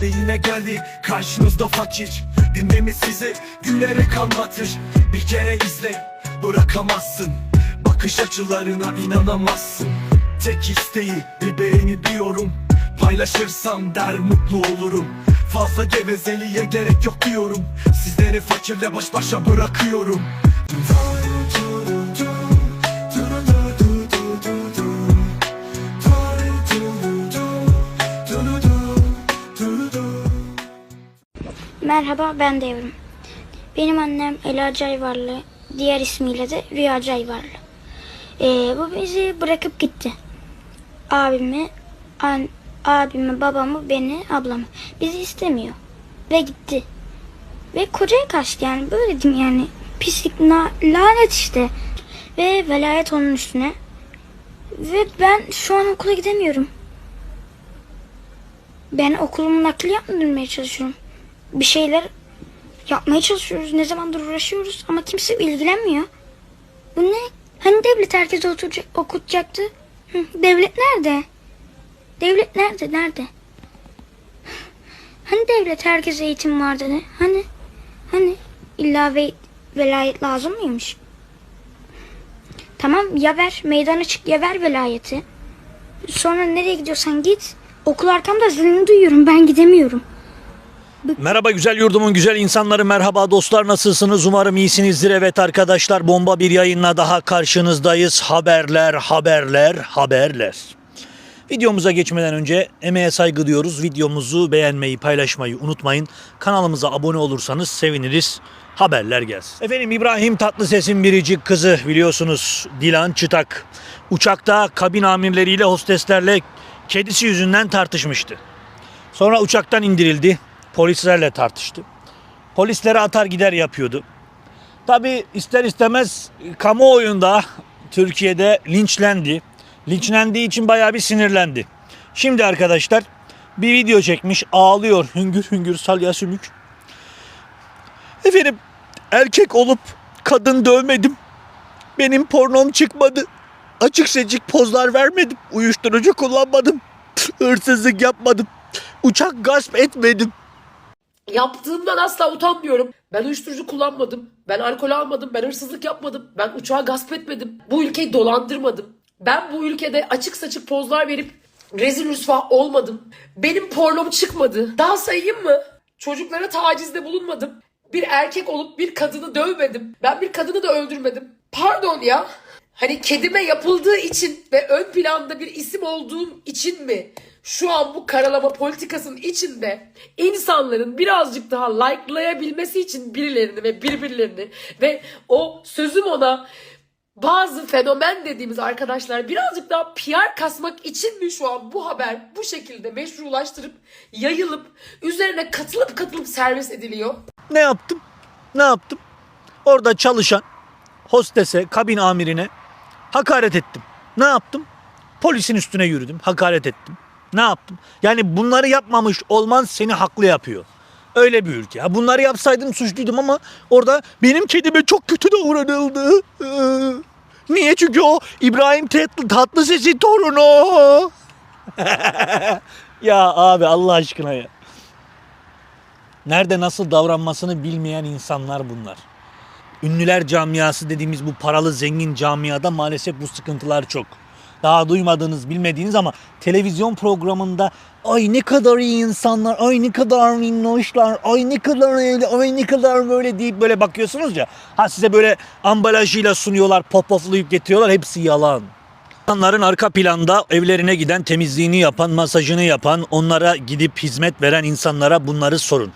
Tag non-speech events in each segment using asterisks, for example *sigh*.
İşte yine geldi. Karşınızda fakir. Dinlemi sizi günlere kanlatır Bir kere izle bırakamazsın. Bakış açılarına inanamazsın. Tek isteği bir beğeni diyorum. Paylaşırsam der mutlu olurum. Fazla gevezeliğe gerek yok diyorum. Sizleri fakirle baş başa bırakıyorum Merhaba ben Devrim. Benim annem Ela Cayvarlı, diğer ismiyle de Rüya Cayvarlı. Ee, bu bizi bırakıp gitti. Abimi, an, abimi, babamı, beni, ablamı. Bizi istemiyor. Ve gitti. Ve kocaya kaçtı yani böyle diyeyim yani. Pislik, na, lanet işte. Ve velayet onun üstüne. Ve ben şu an okula gidemiyorum. Ben okulumun nakli yaptırmaya çalışıyorum bir şeyler yapmaya çalışıyoruz. Ne zamandır uğraşıyoruz ama kimse ilgilenmiyor. Bu ne? Hani devlet herkese oturacak, okutacaktı? Devlet nerede? Devlet nerede? Nerede? Hani devlet herkese eğitim var dedi? Hani? Hani? İlla ve, velayet lazım mıymış? Tamam ya ver. Meydana çık ya ver velayeti. Sonra nereye gidiyorsan git. Okul arkamda zilini duyuyorum. Ben gidemiyorum. Merhaba güzel yurdumun güzel insanları merhaba dostlar nasılsınız? Umarım iyisinizdir. Evet arkadaşlar bomba bir yayınla daha karşınızdayız. Haberler haberler haberler. Videomuza geçmeden önce emeğe saygı diyoruz. Videomuzu beğenmeyi paylaşmayı unutmayın. Kanalımıza abone olursanız seviniriz. Haberler gelsin. Efendim İbrahim Tatlıses'in biricik kızı biliyorsunuz Dilan Çıtak. Uçakta kabin amirleriyle hosteslerle kedisi yüzünden tartışmıştı. Sonra uçaktan indirildi. Polislerle tartıştı. Polislere atar gider yapıyordu. Tabi ister istemez kamuoyunda Türkiye'de linçlendi. Linçlendiği için bayağı bir sinirlendi. Şimdi arkadaşlar bir video çekmiş ağlıyor hüngür hüngür salya sümük. Efendim erkek olup kadın dövmedim. Benim pornom çıkmadı. Açık seçik pozlar vermedim. Uyuşturucu kullanmadım. Hırsızlık yapmadım. Uçak gasp etmedim. Yaptığımdan asla utanmıyorum. Ben uyuşturucu kullanmadım. Ben alkol almadım. Ben hırsızlık yapmadım. Ben uçağı gasp etmedim. Bu ülkeyi dolandırmadım. Ben bu ülkede açık saçık pozlar verip rezil rüsva olmadım. Benim pornom çıkmadı. Daha sayayım mı? Çocuklara tacizde bulunmadım. Bir erkek olup bir kadını dövmedim. Ben bir kadını da öldürmedim. Pardon ya. Hani kedime yapıldığı için ve ön planda bir isim olduğum için mi şu an bu karalama politikasının içinde insanların birazcık daha likelayabilmesi için birilerini ve birbirlerini ve o sözüm ona bazı fenomen dediğimiz arkadaşlar birazcık daha PR kasmak için mi şu an bu haber bu şekilde meşrulaştırıp yayılıp üzerine katılıp katılıp servis ediliyor? Ne yaptım? Ne yaptım? Orada çalışan hostese, kabin amirine hakaret ettim. Ne yaptım? Polisin üstüne yürüdüm, hakaret ettim. Ne yaptım? Yani bunları yapmamış olman seni haklı yapıyor. Öyle bir ülke. Bunları yapsaydım suçluydum ama orada benim kedime çok kötü davranıldı. Ee, Niye? Çünkü o İbrahim Tatlı, Tatlıses'in torunu. *laughs* ya abi Allah aşkına ya. Nerede nasıl davranmasını bilmeyen insanlar bunlar. Ünlüler camiası dediğimiz bu paralı zengin camiada maalesef bu sıkıntılar çok. Daha duymadığınız, bilmediğiniz ama televizyon programında ay ne kadar iyi insanlar, ay ne kadar minnoşlar, ay ne kadar öyle, ay ne kadar böyle deyip böyle bakıyorsunuz ya. Ha size böyle ambalajıyla sunuyorlar, pop-off'layıp getiriyorlar. Hepsi yalan. İnsanların arka planda evlerine giden, temizliğini yapan, masajını yapan, onlara gidip hizmet veren insanlara bunları sorun.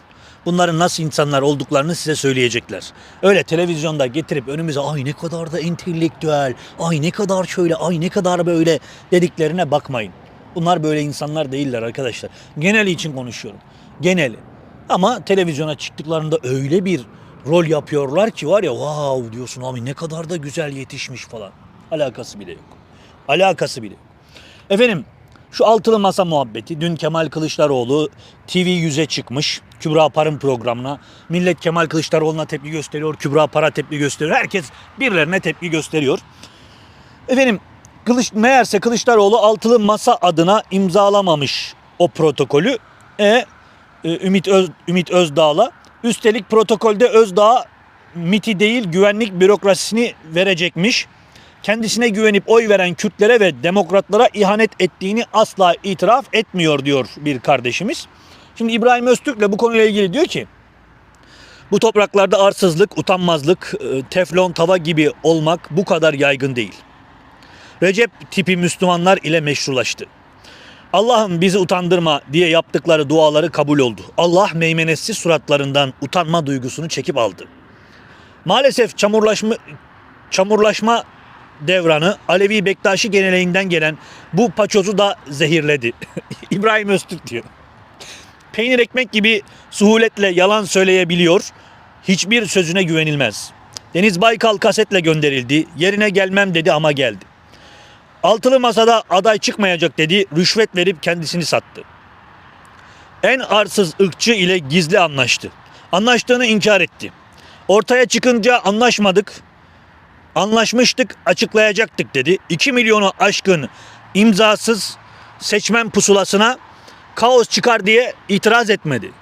Bunların nasıl insanlar olduklarını size söyleyecekler. Öyle televizyonda getirip önümüze ay ne kadar da entelektüel, ay ne kadar şöyle, ay ne kadar böyle dediklerine bakmayın. Bunlar böyle insanlar değiller arkadaşlar. Geneli için konuşuyorum. Geneli. Ama televizyona çıktıklarında öyle bir rol yapıyorlar ki var ya wow diyorsun abi ne kadar da güzel yetişmiş falan. Alakası bile yok. Alakası bile yok. Efendim şu altılı masa muhabbeti dün Kemal Kılıçdaroğlu TV 100'e çıkmış. Kübra Par'ın programına. Millet Kemal Kılıçdaroğlu'na tepki gösteriyor. Kübra Par'a tepki gösteriyor. Herkes birilerine tepki gösteriyor. Efendim Kılıç, meğerse Kılıçdaroğlu altılı masa adına imzalamamış o protokolü. E e, Ümit Öz, Ümit Özdağ'la. Üstelik protokolde Özdağ MIT'i değil güvenlik bürokrasisini verecekmiş. Kendisine güvenip oy veren Kürtlere ve demokratlara ihanet ettiğini asla itiraf etmiyor diyor bir kardeşimiz. Şimdi İbrahim Öztürk bu konuyla ilgili diyor ki bu topraklarda arsızlık, utanmazlık, e, teflon tava gibi olmak bu kadar yaygın değil. Recep tipi Müslümanlar ile meşrulaştı. Allah'ım bizi utandırma diye yaptıkları duaları kabul oldu. Allah meymenetsiz suratlarından utanma duygusunu çekip aldı. Maalesef çamurlaşma, çamurlaşma devranı Alevi Bektaşi geneleğinden gelen bu paçozu da zehirledi. *laughs* İbrahim Öztürk diyor. Peynir ekmek gibi suhuletle yalan söyleyebiliyor. Hiçbir sözüne güvenilmez. Deniz Baykal kasetle gönderildi. Yerine gelmem dedi ama geldi. Altılı masada aday çıkmayacak dedi. Rüşvet verip kendisini sattı. En arsız ırkçı ile gizli anlaştı. Anlaştığını inkar etti. Ortaya çıkınca anlaşmadık. Anlaşmıştık, açıklayacaktık dedi. 2 milyonu aşkın imzasız seçmen pusulasına kaos çıkar diye itiraz etmedi.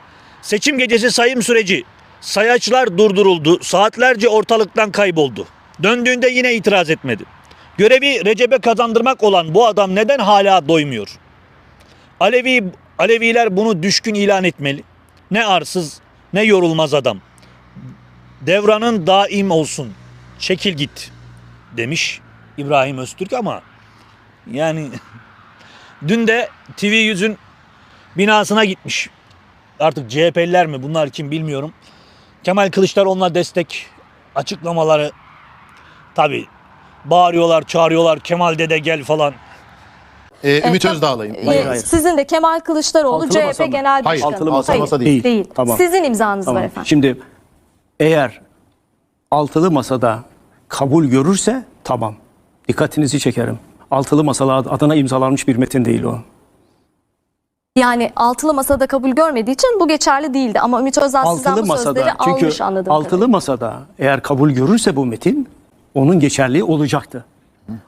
Seçim gecesi sayım süreci sayaçlar durduruldu. Saatlerce ortalıktan kayboldu. Döndüğünde yine itiraz etmedi. Görevi Recep'e kazandırmak olan bu adam neden hala doymuyor? Alevi Aleviler bunu düşkün ilan etmeli. Ne arsız ne yorulmaz adam. Devranın daim olsun. Çekil git demiş İbrahim Öztürk ama yani *laughs* dün de TV yüzün binasına gitmiş. Artık CHP'liler mi bunlar kim bilmiyorum. Kemal Kılıçdaroğlu'na destek açıklamaları tabi bağırıyorlar çağırıyorlar Kemal dede gel falan. Ee, Ümit tam- Özdağ'layım. Ee, Hayır, hayır. Sizin de Kemal Kılıçdaroğlu Altılı CHP masa mı? Genel Hayır, Başkanı. altılı masa, masa değil. Değil. Tamam. Sizin imzanız var Tamam. efendim. Şimdi eğer altılı masada kabul görürse tamam. Dikkatinizi çekerim. Altılı masala adına imzalanmış bir metin değil o. Yani altılı masada kabul görmediği için bu geçerli değildi. Ama Ümit Özdağ sizden Altılı bu sözleri masada çünkü almış anladığım altılı kadarıyla. masada eğer kabul görürse bu metin onun geçerliği olacaktı.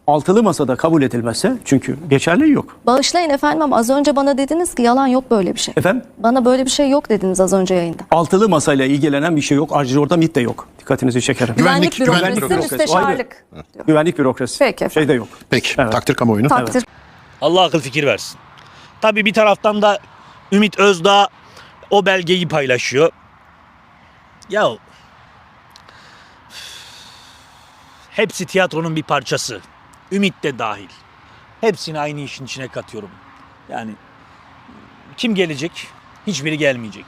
Altılı masada kabul edilmezse çünkü geçerliği yok. Bağışlayın efendim ama az önce bana dediniz ki yalan yok böyle bir şey. Efendim Bana böyle bir şey yok dediniz az önce yayında. altılı masayla ilgilenen bir şey yok. Ayrıca orada MİT de yok. Dikkatinizi çekerim. Güvenlik- Güvenlik, güvenlik bürokrasi, bürokrasi. müsteşarlık. Güvenlik bürokrasi. Peki efendim. Şey de yok. Peki. Evet. Takdir kamuoyunu. Takdir. Allah akıl fikir versin. Tabii bir taraftan da Ümit Özdağ o belgeyi paylaşıyor. Ya hepsi tiyatronun bir parçası. Ümit de dahil. Hepsini aynı işin içine katıyorum. Yani kim gelecek? Hiçbiri gelmeyecek.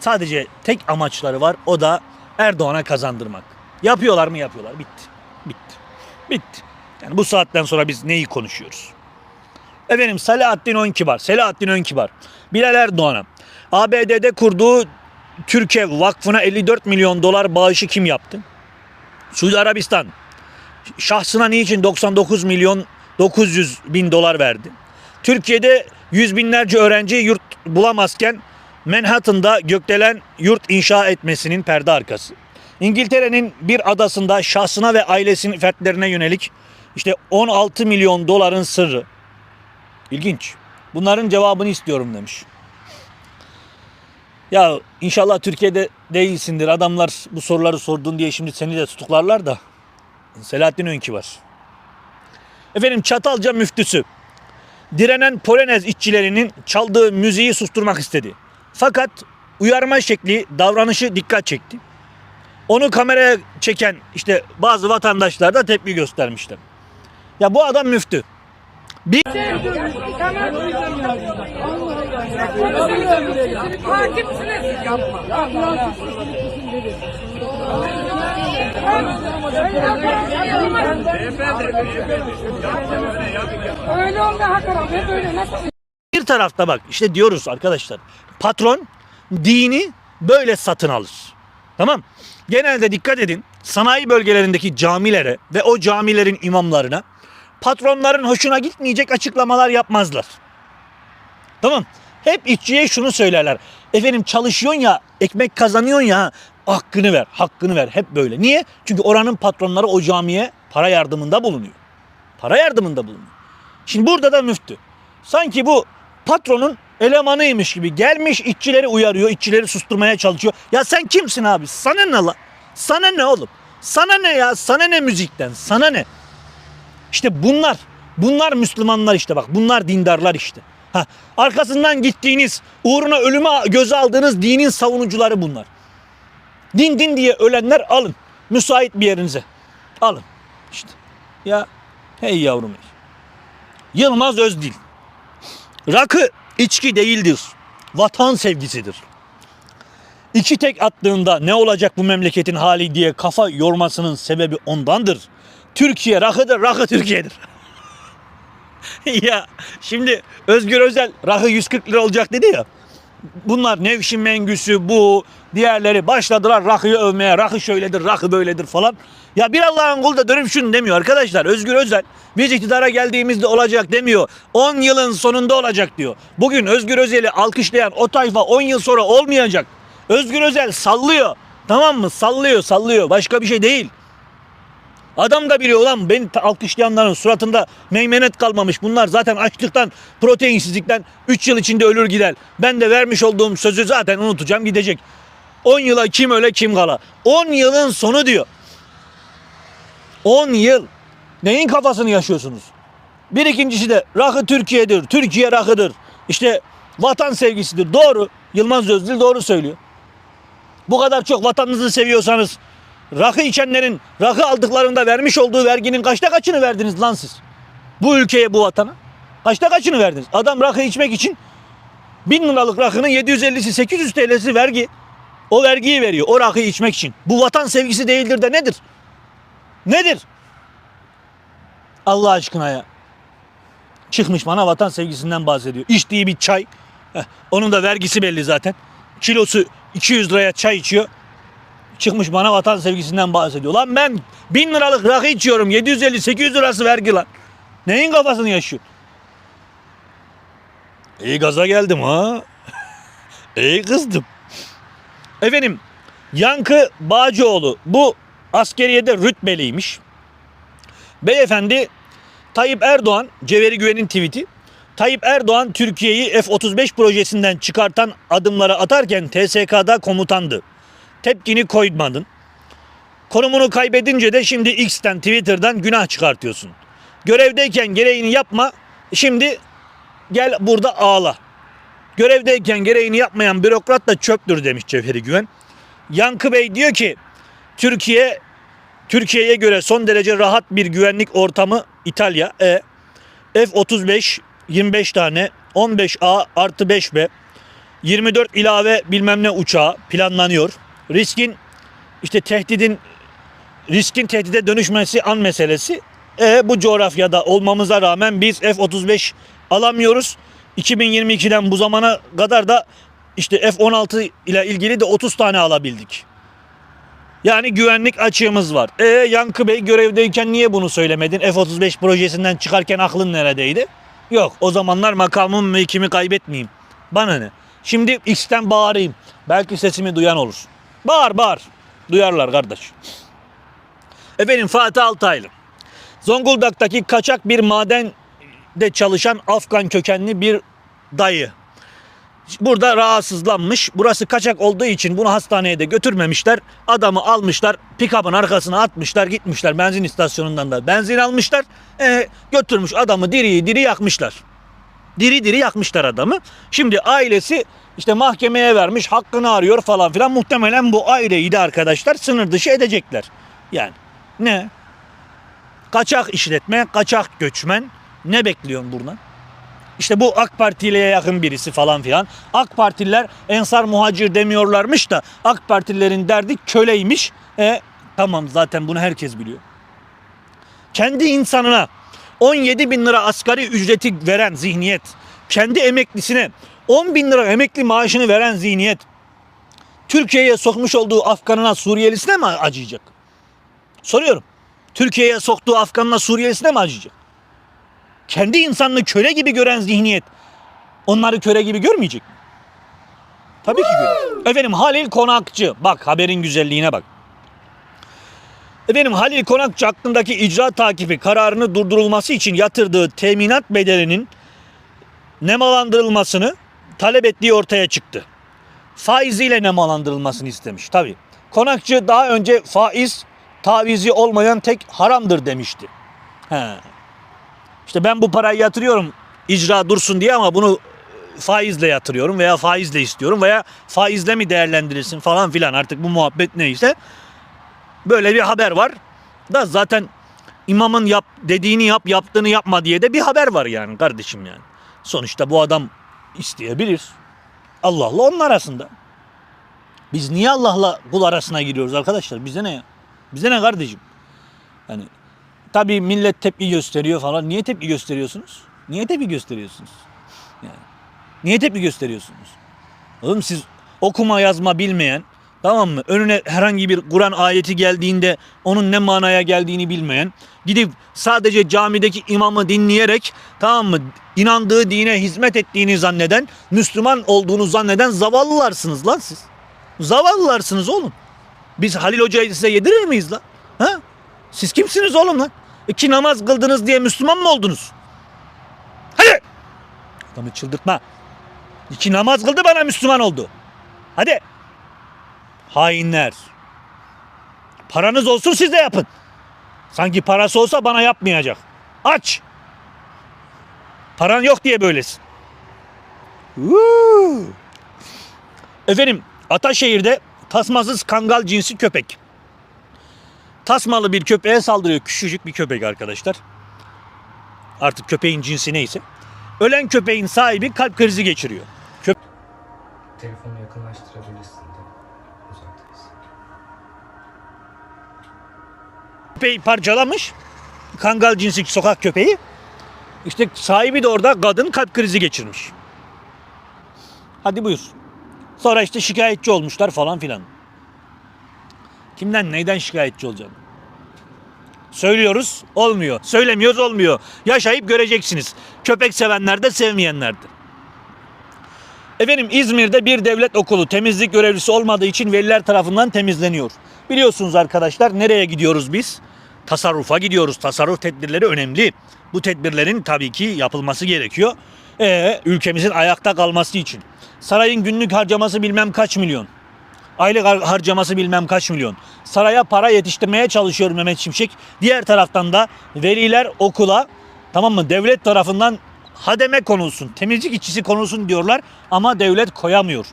Sadece tek amaçları var. O da Erdoğan'a kazandırmak. Yapıyorlar mı? Yapıyorlar. Bitti. Bitti. Bitti. Yani bu saatten sonra biz neyi konuşuyoruz? Efendim Selahattin Önkibar, Selahattin Önkibar, Bilal Erdoğan'a ABD'de kurduğu Türkiye Vakfı'na 54 milyon dolar bağışı kim yaptı? Suudi Arabistan. Şahsına niçin 99 milyon 900 bin dolar verdi? Türkiye'de yüz binlerce öğrenci yurt bulamazken Manhattan'da gökdelen yurt inşa etmesinin perde arkası. İngiltere'nin bir adasında şahsına ve ailesinin fertlerine yönelik işte 16 milyon doların sırrı. İlginç. Bunların cevabını istiyorum demiş. Ya inşallah Türkiye'de değilsindir. Adamlar bu soruları sordun diye şimdi seni de tutuklarlar da. Selahattin Önkü var. Efendim Çatalca müftüsü. Direnen Polonez işçilerinin çaldığı müziği susturmak istedi. Fakat uyarma şekli, davranışı dikkat çekti. Onu kameraya çeken işte bazı vatandaşlar da tepki göstermişler. Ya bu adam müftü. Öyle Bir tarafta bak işte diyoruz arkadaşlar. Patron dini böyle satın alır. Tamam. Genelde dikkat edin. Sanayi bölgelerindeki camilere ve o camilerin imamlarına patronların hoşuna gitmeyecek açıklamalar yapmazlar. Tamam. Hep işçiye şunu söylerler. Efendim çalışıyorsun ya, ekmek kazanıyorsun ya, hakkını ver, hakkını ver. Hep böyle. Niye? Çünkü oranın patronları o camiye para yardımında bulunuyor. Para yardımında bulunuyor. Şimdi burada da müftü. Sanki bu patronun elemanıymış gibi gelmiş işçileri uyarıyor, işçileri susturmaya çalışıyor. Ya sen kimsin abi? Sana ne la? Sana ne oğlum? Sana ne ya? Sana ne müzikten? Sana ne? İşte bunlar, bunlar Müslümanlar işte bak. Bunlar dindarlar işte. Ha, arkasından gittiğiniz, uğruna ölüme göze aldığınız dinin savunucuları bunlar. Din din diye ölenler alın. Müsait bir yerinize. Alın. İşte. Ya hey yavrum hey. Yılmaz Özdil. Rakı içki değildir. Vatan sevgisidir. İki tek attığında ne olacak bu memleketin hali diye kafa yormasının sebebi ondandır. Türkiye rakıdır, rakı Türkiye'dir. *laughs* ya şimdi Özgür Özel rakı 140 lira olacak dedi ya. Bunlar Nevşin Mengüsü bu diğerleri başladılar rakıyı övmeye. Rakı şöyledir, rakı böyledir falan. Ya bir Allah'ın kulu da dönüp şunu demiyor arkadaşlar. Özgür Özel biz iktidara geldiğimizde olacak demiyor. 10 yılın sonunda olacak diyor. Bugün Özgür Özel'i alkışlayan o tayfa 10 yıl sonra olmayacak. Özgür Özel sallıyor. Tamam mı? Sallıyor, sallıyor. Başka bir şey değil. Adam da biliyor ulan beni alkışlayanların suratında meymenet kalmamış. Bunlar zaten açlıktan, proteinsizlikten 3 yıl içinde ölür gider. Ben de vermiş olduğum sözü zaten unutacağım gidecek. 10 yıla kim öle kim kala. 10 yılın sonu diyor. 10 yıl. Neyin kafasını yaşıyorsunuz? Bir ikincisi de rakı Türkiye'dir. Türkiye rakıdır. İşte vatan sevgisidir. Doğru. Yılmaz Özdil doğru söylüyor. Bu kadar çok vatanınızı seviyorsanız rakı içenlerin rakı aldıklarında vermiş olduğu verginin kaçta kaçını verdiniz lan siz? Bu ülkeye bu vatana. Kaçta kaçını verdiniz? Adam rakı içmek için 1000 liralık rakının 750'si 800 TL'si vergi. O vergiyi veriyor o rakıyı içmek için. Bu vatan sevgisi değildir de nedir? Nedir? Allah aşkına ya. Çıkmış bana vatan sevgisinden bahsediyor. İçtiği bir çay. heh, onun da vergisi belli zaten. Kilosu 200 liraya çay içiyor. Çıkmış bana vatan sevgisinden bahsediyor. Lan ben 1000 liralık rakı içiyorum. 750-800 lirası vergi lan. Neyin kafasını yaşıyor? İyi gaza geldim ha. *laughs* İyi kızdım. Efendim Yankı Bağcıoğlu bu askeriyede rütbeliymiş. Beyefendi Tayyip Erdoğan, Cevheri Güven'in tweet'i. Tayyip Erdoğan Türkiye'yi F-35 projesinden çıkartan adımları atarken TSK'da komutandı. Tepkini koymadın. Konumunu kaybedince de şimdi X'ten Twitter'dan günah çıkartıyorsun. Görevdeyken gereğini yapma. Şimdi gel burada ağla. Görevdeyken gereğini yapmayan bürokrat da çöptür demiş Cevheri Güven. Yankı Bey diyor ki Türkiye Türkiye'ye göre son derece rahat bir güvenlik ortamı İtalya. E, F-35 25 tane 15A artı 5B 24 ilave bilmem ne uçağı planlanıyor. Riskin işte tehdidin riskin tehdide dönüşmesi an meselesi. E, bu coğrafyada olmamıza rağmen biz F-35 alamıyoruz. 2022'den bu zamana kadar da işte F-16 ile ilgili de 30 tane alabildik. Yani güvenlik açığımız var. E Yankı Bey görevdeyken niye bunu söylemedin? F-35 projesinden çıkarken aklın neredeydi? Yok o zamanlar makamım mevkimi kaybetmeyeyim. Bana ne? Şimdi X'ten bağırayım. Belki sesimi duyan olur. Bağır bağır. Duyarlar kardeş. Efendim Fatih Altaylı. Zonguldak'taki kaçak bir madende çalışan Afgan kökenli bir dayı. Burada rahatsızlanmış. Burası kaçak olduğu için bunu hastaneye de götürmemişler. Adamı almışlar. Pikabın arkasına atmışlar. Gitmişler benzin istasyonundan da benzin almışlar. E, götürmüş adamı diri diri yakmışlar. Diri diri yakmışlar adamı. Şimdi ailesi işte mahkemeye vermiş. Hakkını arıyor falan filan. Muhtemelen bu aileyi de arkadaşlar sınır dışı edecekler. Yani ne? Kaçak işletme, kaçak göçmen. Ne bekliyorsun buradan? İşte bu AK Partili'ye yakın birisi falan filan. AK Partililer ensar muhacir demiyorlarmış da AK Partililerin derdi köleymiş. E tamam zaten bunu herkes biliyor. Kendi insanına 17 bin lira asgari ücreti veren zihniyet, kendi emeklisine 10 bin lira emekli maaşını veren zihniyet, Türkiye'ye sokmuş olduğu Afganına, Suriyelisine mi acıyacak? Soruyorum. Türkiye'ye soktuğu Afganına, Suriyelisine mi acıyacak? kendi insanını köle gibi gören zihniyet onları köle gibi görmeyecek mi? Tabii ki görür. Efendim Halil Konakçı bak haberin güzelliğine bak. Efendim Halil Konakçı hakkındaki icra takibi kararını durdurulması için yatırdığı teminat bedelinin nemalandırılmasını talep ettiği ortaya çıktı. Faiziyle nemalandırılmasını istemiş tabi. Konakçı daha önce faiz tavizi olmayan tek haramdır demişti. He. İşte ben bu parayı yatırıyorum icra dursun diye ama bunu e, faizle yatırıyorum veya faizle istiyorum veya faizle mi değerlendirilsin falan filan artık bu muhabbet neyse. Böyle bir haber var da zaten imamın yap dediğini yap yaptığını yapma diye de bir haber var yani kardeşim yani. Sonuçta bu adam isteyebilir. Allah'la onun arasında. Biz niye Allah'la kul arasına giriyoruz arkadaşlar? Bize ne ya? Bize ne kardeşim? Yani tabii millet tepki gösteriyor falan. Niye tepki gösteriyorsunuz? Niye tepki gösteriyorsunuz? Yani niye tepki gösteriyorsunuz? Oğlum siz okuma yazma bilmeyen tamam mı? Önüne herhangi bir Kur'an ayeti geldiğinde onun ne manaya geldiğini bilmeyen gidip sadece camideki imamı dinleyerek tamam mı? inandığı dine hizmet ettiğini zanneden, Müslüman olduğunu zanneden zavallılarsınız lan siz. Zavallılarsınız oğlum. Biz Halil Hoca'yı size yedirir miyiz lan? Ha? Siz kimsiniz oğlum lan? İki namaz kıldınız diye Müslüman mı oldunuz? Hadi! Adamı çıldırtma. İki namaz kıldı bana Müslüman oldu. Hadi. Hainler. Paranız olsun siz de yapın. Sanki parası olsa bana yapmayacak. Aç. Paran yok diye böylesin. Woo! Efendim Ataşehir'de tasmasız kangal cinsi köpek. Tasmalı bir köpeğe saldırıyor. Küçücük bir köpek arkadaşlar. Artık köpeğin cinsi neyse. Ölen köpeğin sahibi kalp krizi geçiriyor. Köp Telefonu yakınlaştırabilirsin de. Uzaktayız. köpeği parçalamış. Kangal cinsi sokak köpeği. İşte sahibi de orada kadın kalp krizi geçirmiş. Hadi buyur. Sonra işte şikayetçi olmuşlar falan filan. Kimden neyden şikayetçi olacaksın? Söylüyoruz olmuyor. Söylemiyoruz olmuyor. Yaşayıp göreceksiniz. Köpek sevenler de sevmeyenler de. Efendim İzmir'de bir devlet okulu temizlik görevlisi olmadığı için veliler tarafından temizleniyor. Biliyorsunuz arkadaşlar nereye gidiyoruz biz? Tasarrufa gidiyoruz. Tasarruf tedbirleri önemli. Bu tedbirlerin tabii ki yapılması gerekiyor. Ee, ülkemizin ayakta kalması için. Sarayın günlük harcaması bilmem kaç milyon. Aylık har- harcaması bilmem kaç milyon. Saraya para yetiştirmeye çalışıyor Mehmet Şimşek. Diğer taraftan da veliler okula tamam mı devlet tarafından hademe konulsun, temizlik işçisi konulsun diyorlar ama devlet koyamıyor.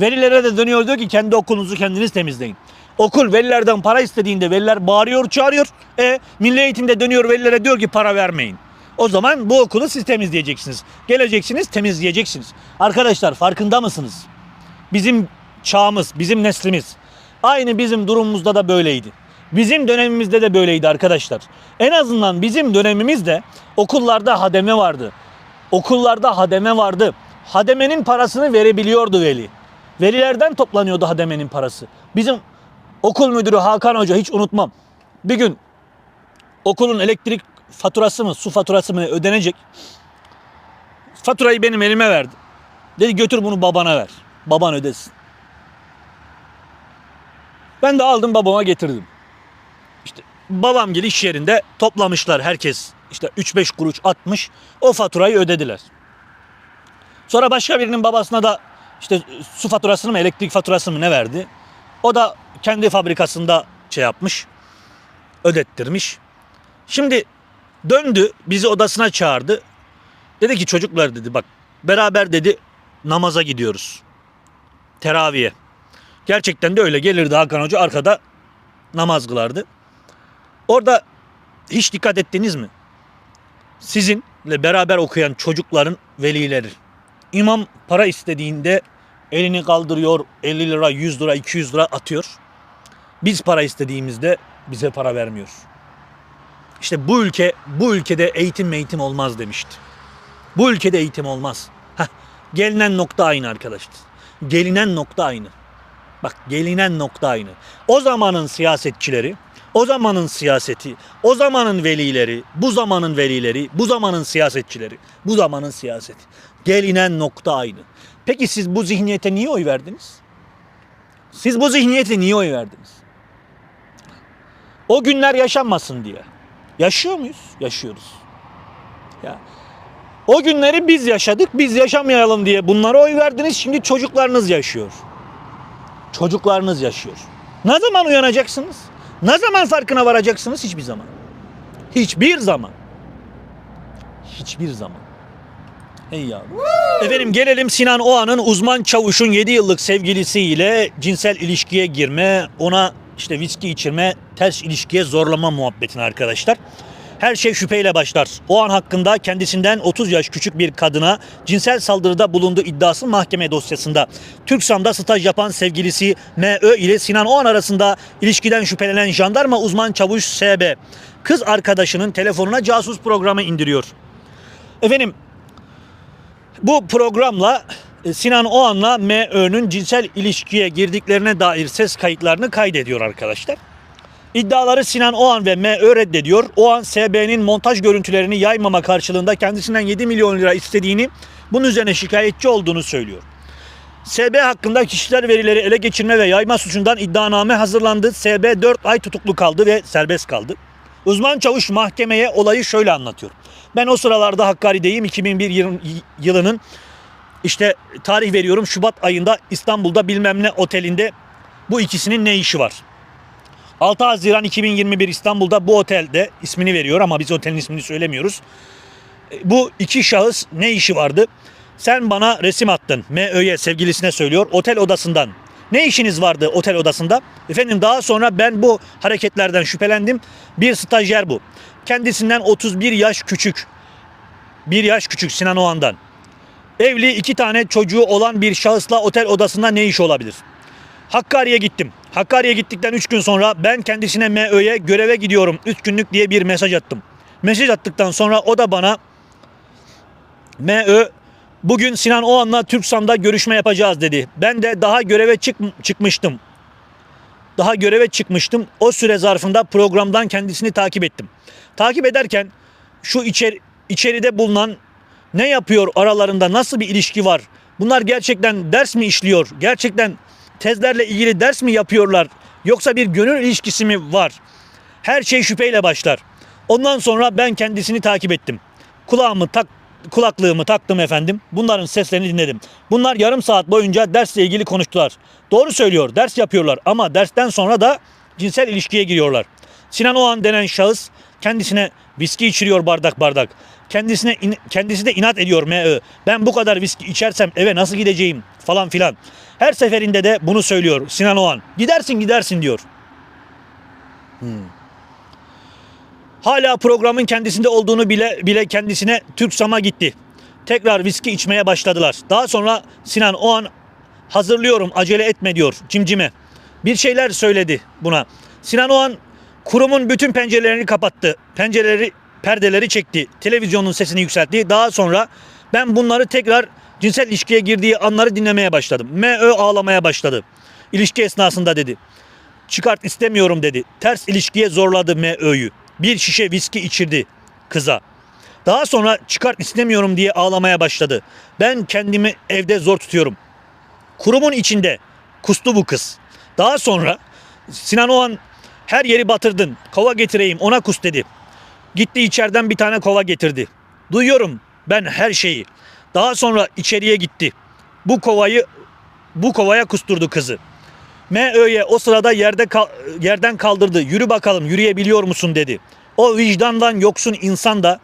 Velilere de dönüyor diyor ki kendi okulunuzu kendiniz temizleyin. Okul velilerden para istediğinde veliler bağırıyor çağırıyor. E milli eğitimde dönüyor velilere diyor ki para vermeyin. O zaman bu okulu siz temizleyeceksiniz. Geleceksiniz temizleyeceksiniz. Arkadaşlar farkında mısınız? Bizim çağımız, bizim neslimiz aynı bizim durumumuzda da böyleydi. Bizim dönemimizde de böyleydi arkadaşlar. En azından bizim dönemimizde okullarda hademe vardı. Okullarda hademe vardı. Hademenin parasını verebiliyordu veli. Velilerden toplanıyordu hademenin parası. Bizim okul müdürü Hakan Hoca hiç unutmam. Bir gün okulun elektrik faturası mı, su faturası mı ödenecek. Faturayı benim elime verdi. Dedi götür bunu babana ver. Baban ödesin. Ben de aldım babama getirdim. İşte babam gibi iş yerinde toplamışlar herkes. İşte 3-5 kuruş atmış. O faturayı ödediler. Sonra başka birinin babasına da işte su faturasını mı elektrik faturasını mı ne verdi. O da kendi fabrikasında şey yapmış. Ödettirmiş. Şimdi döndü bizi odasına çağırdı. Dedi ki çocuklar dedi bak beraber dedi namaza gidiyoruz. Teraviye. Gerçekten de öyle gelirdi Hakan Hoca arkada namaz kılardı. Orada hiç dikkat ettiniz mi? Sizinle beraber okuyan çocukların velileri. İmam para istediğinde elini kaldırıyor 50 lira 100 lira 200 lira atıyor. Biz para istediğimizde bize para vermiyor. İşte bu ülke bu ülkede eğitim eğitim olmaz demişti. Bu ülkede eğitim olmaz. Heh, gelinen nokta aynı arkadaşlar. Gelinen nokta aynı. Bak gelinen nokta aynı. O zamanın siyasetçileri, o zamanın siyaseti, o zamanın velileri, bu zamanın velileri, bu zamanın siyasetçileri, bu zamanın siyaseti. Gelinen nokta aynı. Peki siz bu zihniyete niye oy verdiniz? Siz bu zihniyete niye oy verdiniz? O günler yaşanmasın diye. Yaşıyor muyuz? Yaşıyoruz. Ya O günleri biz yaşadık, biz yaşamayalım diye bunlara oy verdiniz. Şimdi çocuklarınız yaşıyor. Çocuklarınız yaşıyor. Ne zaman uyanacaksınız? Ne zaman farkına varacaksınız? Hiçbir zaman. Hiçbir zaman. Hiçbir zaman. Hey yavrum. Efendim gelelim Sinan Oğan'ın uzman çavuşun 7 yıllık sevgilisiyle cinsel ilişkiye girme, ona işte viski içirme, ters ilişkiye zorlama muhabbetine arkadaşlar. Her şey şüpheyle başlar. O an hakkında kendisinden 30 yaş küçük bir kadına cinsel saldırıda bulunduğu iddiası mahkeme dosyasında. Türksam'da staj yapan sevgilisi M.Ö. ile Sinan Oğan arasında ilişkiden şüphelenen jandarma uzman çavuş S.B. Kız arkadaşının telefonuna casus programı indiriyor. Efendim bu programla e, Sinan Oğan'la M.Ö.'nün cinsel ilişkiye girdiklerine dair ses kayıtlarını kaydediyor arkadaşlar. İddiaları Sinan Oğan ve M.Ö. reddediyor. Oğan SB'nin montaj görüntülerini yaymama karşılığında kendisinden 7 milyon lira istediğini, bunun üzerine şikayetçi olduğunu söylüyor. SB hakkında kişiler verileri ele geçirme ve yayma suçundan iddianame hazırlandı. SB 4 ay tutuklu kaldı ve serbest kaldı. Uzman çavuş mahkemeye olayı şöyle anlatıyor. Ben o sıralarda Hakkari'deyim. 2001 yıl- yılının işte tarih veriyorum Şubat ayında İstanbul'da bilmem ne otelinde bu ikisinin ne işi var? 6 Haziran 2021 İstanbul'da bu otelde ismini veriyor ama biz otelin ismini söylemiyoruz. E, Bu iki şahıs ne işi vardı? Sen bana resim attın. MÖ'ye sevgilisine söylüyor otel odasından. Ne işiniz vardı otel odasında? Efendim daha sonra ben bu hareketlerden şüphelendim. Bir stajyer bu. Kendisinden 31 yaş küçük. Bir yaş küçük Sinan Oğan'dan. Evli iki tane çocuğu olan bir şahısla otel odasında ne iş olabilir? Hakkari'ye gittim. Hakkari'ye gittikten 3 gün sonra ben kendisine MÖ'ye göreve gidiyorum 3 günlük diye bir mesaj attım. Mesaj attıktan sonra o da bana MÖ bugün Sinan Oğan'la Türksam'da görüşme yapacağız dedi. Ben de daha göreve çık çıkmıştım. Daha göreve çıkmıştım. O süre zarfında programdan kendisini takip ettim. Takip ederken şu içeri, içeride bulunan ne yapıyor aralarında nasıl bir ilişki var? Bunlar gerçekten ders mi işliyor? Gerçekten tezlerle ilgili ders mi yapıyorlar? Yoksa bir gönül ilişkisi mi var? Her şey şüpheyle başlar. Ondan sonra ben kendisini takip ettim. Kulağımı tak kulaklığımı taktım efendim. Bunların seslerini dinledim. Bunlar yarım saat boyunca dersle ilgili konuştular. Doğru söylüyor. Ders yapıyorlar ama dersten sonra da cinsel ilişkiye giriyorlar. Sinan Oğan denen şahıs kendisine viski içiriyor bardak bardak. Kendisine in- kendisi de inat ediyor MÖ. Ben bu kadar viski içersem eve nasıl gideceğim falan filan. Her seferinde de bunu söylüyor Sinan Oğan. Gidersin gidersin diyor. Hala programın kendisinde olduğunu bile bile kendisine Türksam'a gitti. Tekrar viski içmeye başladılar. Daha sonra Sinan o an hazırlıyorum acele etme diyor cimcime. Bir şeyler söyledi buna. Sinan o an kurumun bütün pencerelerini kapattı. Pencereleri perdeleri çekti. Televizyonun sesini yükseltti. Daha sonra ben bunları tekrar cinsel ilişkiye girdiği anları dinlemeye başladım. MÖ ağlamaya başladı. İlişki esnasında dedi. Çıkart istemiyorum dedi. Ters ilişkiye zorladı MÖ'yü. Bir şişe viski içirdi kıza. Daha sonra çıkart istemiyorum diye ağlamaya başladı. Ben kendimi evde zor tutuyorum. Kurumun içinde kustu bu kız. Daha sonra Sinan Oğan her yeri batırdın. Kova getireyim ona kus dedi. Gitti içeriden bir tane kova getirdi. Duyuyorum ben her şeyi. Daha sonra içeriye gitti. Bu kovayı bu kovaya kusturdu kızı. MÖ'ye o sırada yerde kal- yerden kaldırdı. Yürü bakalım yürüyebiliyor musun dedi. O vicdandan yoksun insan da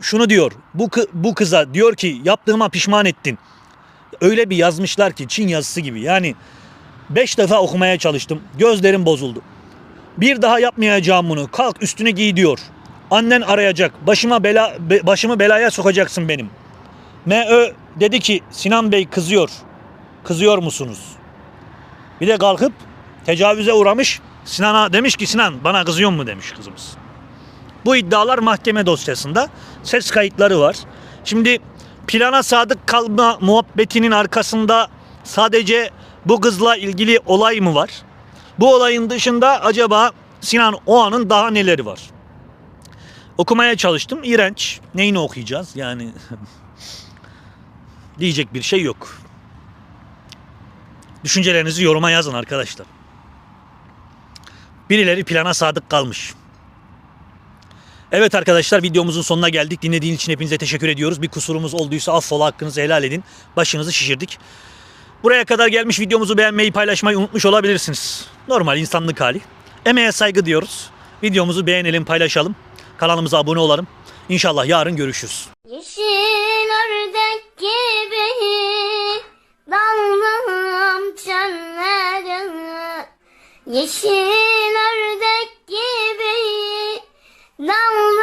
şunu diyor. Bu bu kıza diyor ki yaptığıma pişman ettin. Öyle bir yazmışlar ki Çin yazısı gibi. Yani beş defa okumaya çalıştım. Gözlerim bozuldu. Bir daha yapmayacağım bunu. Kalk üstüne giy diyor. Annen arayacak. Başıma bela be- başımı belaya sokacaksın benim. MÖ dedi ki Sinan Bey kızıyor. Kızıyor musunuz? Bir de kalkıp tecavüze uğramış Sinan'a demiş ki Sinan bana kızıyor mu demiş kızımız. Bu iddialar mahkeme dosyasında ses kayıtları var. Şimdi plana sadık kalma muhabbetinin arkasında sadece bu kızla ilgili olay mı var? Bu olayın dışında acaba Sinan Oğan'ın daha neleri var? Okumaya çalıştım. İğrenç. Neyini okuyacağız? Yani *laughs* diyecek bir şey yok. Düşüncelerinizi yoruma yazın arkadaşlar. Birileri plana sadık kalmış. Evet arkadaşlar videomuzun sonuna geldik. Dinlediğiniz için hepinize teşekkür ediyoruz. Bir kusurumuz olduysa affola hakkınızı helal edin. Başınızı şişirdik. Buraya kadar gelmiş videomuzu beğenmeyi paylaşmayı unutmuş olabilirsiniz. Normal insanlık hali. Emeğe saygı diyoruz. Videomuzu beğenelim paylaşalım. Kanalımıza abone olalım. İnşallah yarın görüşürüz. Yeşil ördek gibi daldım çölleri Yeşil ördek gibi daldım